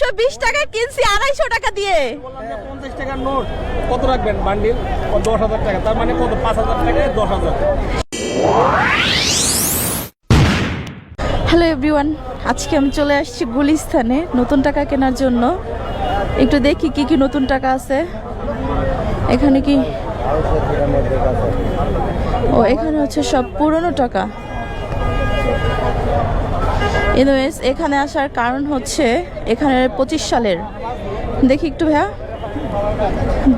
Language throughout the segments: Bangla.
একশো বিশ টাকা কিনছি আড়াইশো টাকা দিয়ে। পঞ্চাশ টাকার নোট। কত রাখবেন বান্ডিল? দশ হাজার টাকা। তার মানে কত? পাঁচ হাজার টাকায় দশ হাজার। হ্যালো এভরিওয়ান আজকে আমি চলে আসছি গুলিস্তানে নতুন টাকা কেনার জন্য। একটু দেখি কি কি নতুন টাকা আছে। এখানে কি? ও এখানে হচ্ছে সব পুরনো টাকা। এনিওয়েজ এখানে আসার কারণ হচ্ছে এখানে পঁচিশ সালের, দেখি একটু ভাইয়া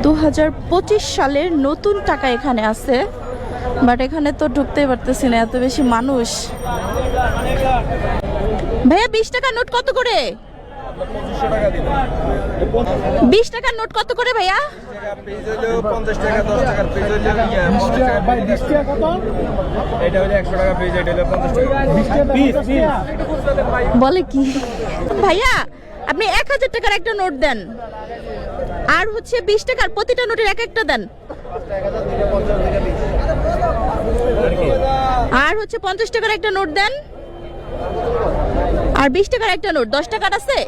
দু হাজার পঁচিশ সালের নতুন টাকা এখানে আছে বাট এখানে তো ঢুকতেই পারতেছি না, এত বেশি মানুষ। ভাইয়া, বিশ টাকা নোট কত করে? বিশ টাকার নোট কত করে ভাইয়া? ইয়ে, বলে কি? ভাইয়া আপনি এক হাজার টাকার একটা নোট দেন। আর হচ্ছে বিশ টাকার প্রতিটা নোটের এক একটা দেন। আর হচ্ছে পঞ্চাশ টাকার একটা নোট দেন। আর বিশ টাকার একটা নোট দশ টাকার আছে?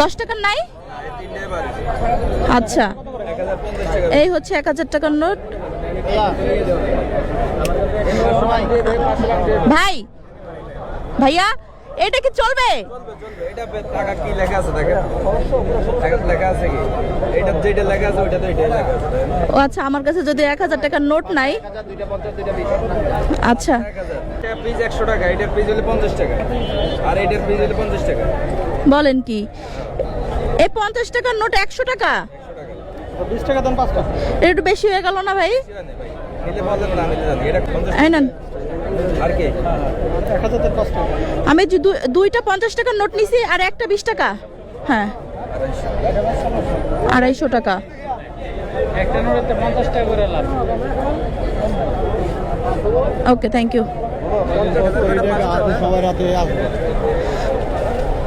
দশ টাকার নাই? আচ্ছা। এই হচ্ছে এক হাজার টাকার নোট। ভাই ভাইয়া এটা কি চলবে? এটা টাকা কি লেখা আছে লেখা আছে কি? এটা যেটা লেখা আছে তো লেখা আছে ও আচ্ছা আমার কাছে যদি এক হাজার টাকার নোট নাই। আচ্ছা। এটা পিস একশো টাকা পিস হলে টাকা। আর পিস হলে টাকা। বলেন কি? এই পঞ্চাশ টাকার নোট একশো টাকা? বিশ টাকা দেন পাঁচটা। এটা একটু বেশি হয়ে গেল না ভাই? নিলে বলেন না নিলে এটা আর কি? আমি দু- দুইটা পঞ্চাশ টাকার নোট নিছি আর একটা বিশ টাকা। হ্যাঁ। আড়াইশো টাকা। একটা নোটেতে পঞ্চাশ টাকা করে লাভ ওকে থ্যাংক ইউ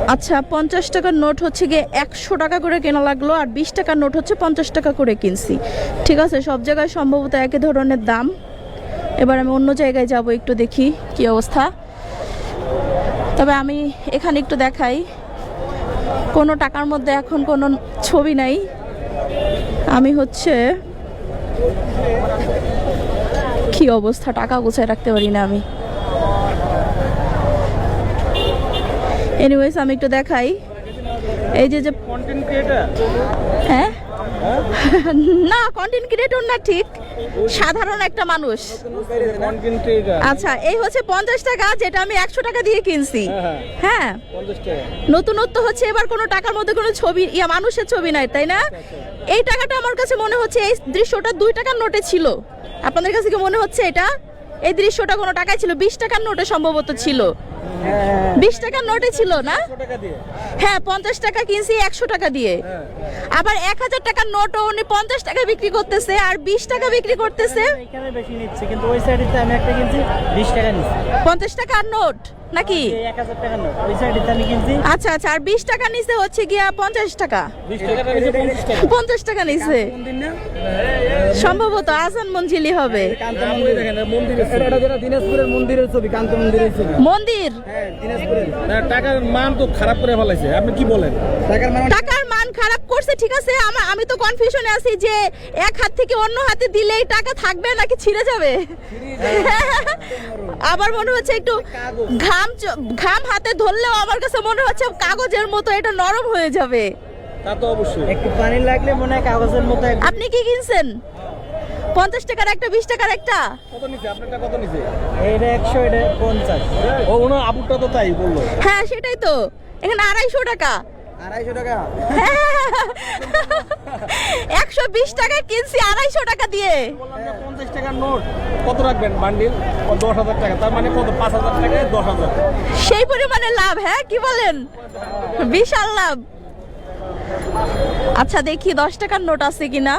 আচ্ছা পঞ্চাশ টাকার নোট হচ্ছে গিয়ে একশো টাকা করে কেনা লাগল আর বিশ টাকার নোট হচ্ছে পঞ্চাশ টাকা করে কিনছি। ঠিক আছে সব জায়গায় সম্ভবত একই ধরনের দাম। এবার আমি অন্য জায়গায় যাব একটু দেখি কি অবস্থা। তবে আমি এখানে একটু দেখাই। কোনো টাকার মধ্যে এখন কোনো ছবি নাই। আমি হচ্ছে কি অবস্থা টাকা গুছায় রাখতে পারি না আমি। এনিওয়েজ আমি একটু দেখাই। এই যে যে কন্টেন্ট ক্রিয়েটার হ্যাঁ? না কন্টেন্ট ক্রিয়েটর না ঠিক। সাধারণ একটা মানুষ। আচ্ছা এই হচ্ছে পঞ্চাশ টাকা যেটা আমি একশো টাকা দিয়ে কিনছি। হ্যাঁ, হ্যাঁ। টাকা নতুনত্ব হচ্ছে এবার কোনো টাকার মধ্যে কোনো ছবি ইয়া মানুষের ছবি নাই তাই না? এই টাকাটা আমার কাছে মনে হচ্ছে এই দৃশ্যটা দুই টাকার নোটে ছিল। আপনাদের কাছে কি মনে হচ্ছে এটা? এই দৃশ্যটা কোনো টাকায় ছিল? বিশ টাকার নোটে সম্ভবত ছিল। বিশ টাকার নোটে ছিল না? হ্যাঁ পঞ্চাশ টাকা কিনছি একশো টাকা দিয়ে। আবার এক হাজার টাকার নোটও উনি পঞ্চাশ টাকা বিক্রি করতেছে আর বিশ টাকা বিক্রি করতেছে। এখানে বেশি নিচ্ছে কিন্তু ওই সাইডেতে আমি একটা কিনছি বিশ টাকা পঞ্চাশ টাকার নোট? নাকি? আচ্ছা আচ্ছা আর বিশ টাকা নিচে হচ্ছে গিয়া পঞ্চাশ টাকা। পঞ্চাশ টাকা। নিচে। সম্ভবত আসান মঞ্জিলি হবে। মন্দির টাকার মান তো খারাপ করে ফেলাইছে। আপনি কি বলেন? টাকার মান টাকার মান খারাপ করছে ঠিক আছে? আমার আমি তো কনফিউশনে আছি যে এক হাত থেকে অন্য হাতে দিলে এই টাকা থাকবে নাকি ছিঁড়ে যাবে? আবার মনে হচ্ছে একটু ঘাম চ- ঘাম হাতে ধরলেও আমার কাছে মনে হচ্ছে কাগজের মতো এটা নরম হয়ে যাবে। তা তো অবশ্যই। একটু পানি লাগলে মনে হয় কাগজের মতো আপনি কি কিনছেন? পঞ্চাশ টাকার একটা বিশ টাকার একটা? কত নিছে? আপনারটা কত নিছে? এটা একশো এটা পঞ্চাশ। ও ওনার আপুরটা তো তাই বলল। হ্যাঁ সেটাই তো। এখানে আড়াইশো টাকা। একশো বিশ কিনছি আড়াইশো টাকা দিয়ে। পঞ্চাশ টাকার নোট। কত রাখবেন বান্ডিল? দশ হাজার টাকা তার মানে কত? পাঁচ হাজার টাকায় দশ হাজার সেই পরিমাণে লাভ হ্যাঁ? কি বলেন? বিশাল লাভ। আচ্ছা দেখি দশ টাকার নোট আছে কিনা।